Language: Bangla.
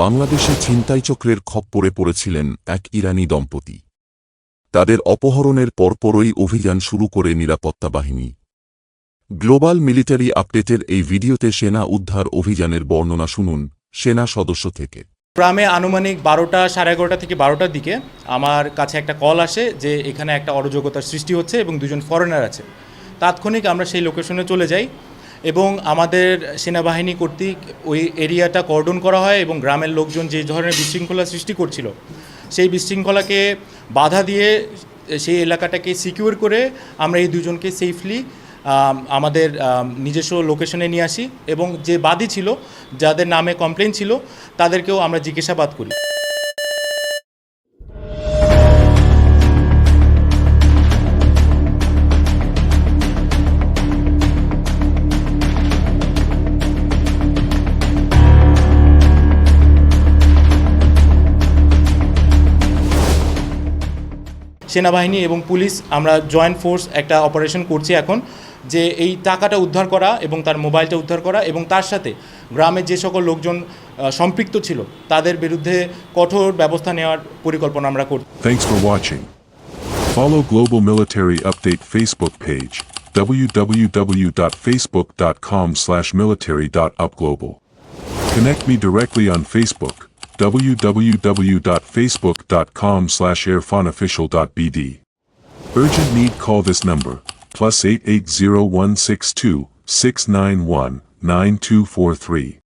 বাংলাদেশে ছিনতাই চক্রের খপ্পরে পড়েছিলেন এক ইরানি দম্পতি। তাদের অপহরণের পরপরই অভিযান শুরু করে নিরাপত্তা বাহিনী। গ্লোবাল মিলিটারি আপডেটের এই ভিডিওতে সেনা উদ্ধার অভিযানের বর্ণনা শুনুন সেনা সদস্য থেকে। গ্রামে আনুমানিক বারোটা সাড়ে এগারোটা থেকে বারোটার দিকে আমার কাছে একটা কল আসে যে এখানে একটা অরাজকতার সৃষ্টি হচ্ছে এবং দুজন ফরেনার আছে। তাৎক্ষণিক আমরা সেই লোকেশনে চলে যাই। এবং আমাদের সেনাবাহিনী কর্তৃক ওই এরিয়াটা কর্ডন করা হয় এবং গ্রামের লোকজন যে ধরনের বিশৃঙ্খলা সৃষ্টি করছিল, সেই বিশৃঙ্খলাকে বাধা দিয়ে সেই এলাকাটাকে সিকিউর করে আমরা এই দুজনকে সেফলি আমাদের নিজস্ব লোকেশনে নিয়ে আসি এবং যে বাদী ছিল, যাদের নামে কমপ্লেন ছিল, তাদেরকেও আমরা জিজ্ঞাসাবাদ করি। সেনাবাহিনী এবং পুলিশ, আমরা জয়েন্ট ফোর্স একটা অপারেশন করছি এখন, যে এই টাকাটা উদ্ধার করা এবং তার মোবাইলটা উদ্ধার করা এবং তার সাথে গ্রামের যে সকল লোকজন সম্পৃক্ত ছিল, তাদের বিরুদ্ধে কঠোর ব্যবস্থা নেওয়ার পরিকল্পনা আমরা করছি Thanks for watching. Follow Global Military Update Facebook page www.facebook.com slash military.upglobal. Connect me directly on Facebook www.facebook.com slash airfonofficial.bd. Urgent need call this number plus 880162 691 9243.